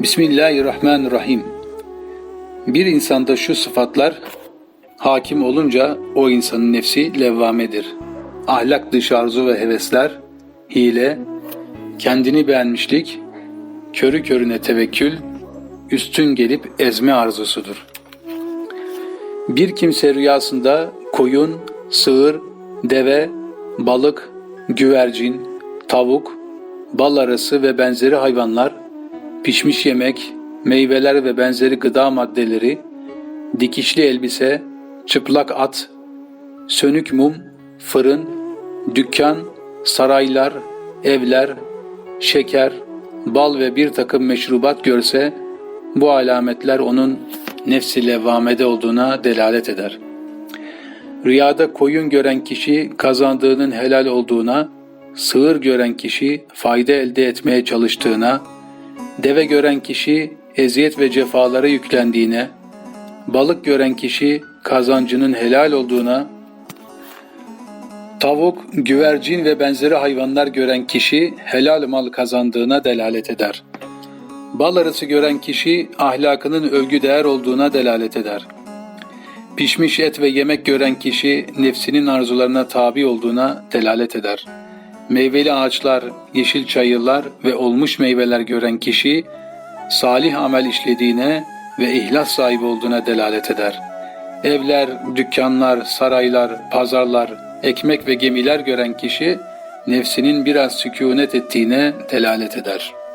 Bismillahirrahmanirrahim. Bir insanda şu sıfatlar hakim olunca o insanın nefsi levvamedir. Ahlak dışı arzu ve hevesler, hile, kendini beğenmişlik, körü körüne tevekkül, üstün gelip ezme arzusudur. Bir kimse rüyasında koyun, sığır, deve, balık, güvercin, tavuk, bal arısı ve benzeri hayvanlar, pişmiş yemek, meyveler ve benzeri gıda maddeleri, dikişli elbise, çıplak at, sönük mum, fırın, dükkan, saraylar, evler, şeker, bal ve bir takım meşrubat görse, bu alametler onun nefsi levvamede olduğuna delalet eder. Rüyada koyun gören kişi kazandığının helal olduğuna, sığır gören kişi fayda elde etmeye çalıştığına, deve gören kişi eziyet ve cefalara yüklendiğine, balık gören kişi kazancının helal olduğuna, tavuk, güvercin ve benzeri hayvanlar gören kişi helal mal kazandığına delalet eder. Bal arısı gören kişi ahlakının övgü değer olduğuna delalet eder. Pişmiş et ve yemek gören kişi nefsinin arzularına tabi olduğuna delalet eder. Meyveli ağaçlar, yeşil çayırlar ve olmuş meyveler gören kişi salih amel işlediğine ve ihlas sahibi olduğuna delalet eder. Evler, dükkanlar, saraylar, pazarlar, ekmek ve gemiler gören kişi nefsinin biraz sükunet ettiğine delalet eder.''